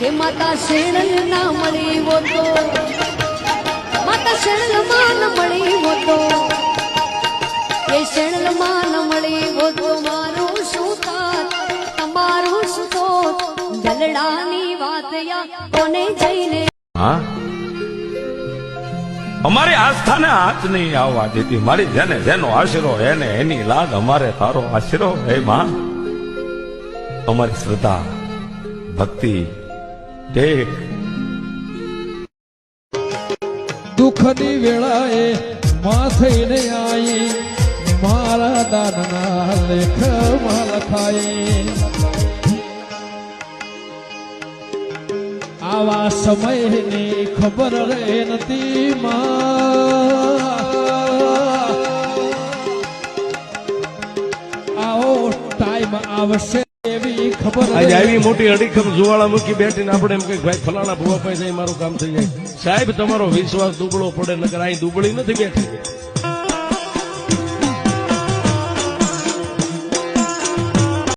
કે માતા શેણલ ના મળી હો તો માતા શેણલ માન મળી હો તો કે શેણલ માન મળી હો તો મારું શું તમારું શું જલડાની વાત યા કોને જઈને? હા? અમારી આસ્થાને હાથ નહીં આવવા દીધી. મારી જેને જેનો આશરો એને એની લાગ અમારે તારો આશરો હે માં. અમારી શ્રદ્ધા, ભક્તિ ટેક દુઃખની વેળાએ માં થઈને આવી મારા દાનના લેખમાં લખાય આવા સમયની ખબર રહે નથી માં. આવો ટાઈમ આવશે. આજે આવી મોટી અડીખમ જુવાળા મૂકી બેઠીને આપણે એમ કઈ ભાઈ ફલાણા ભૂવા પાસે મારું કામ થઈ જાય. સાહેબ તમારો વિશ્વાસ દુબળો પડે નકર અહીં દુબળી નથી બેઠી.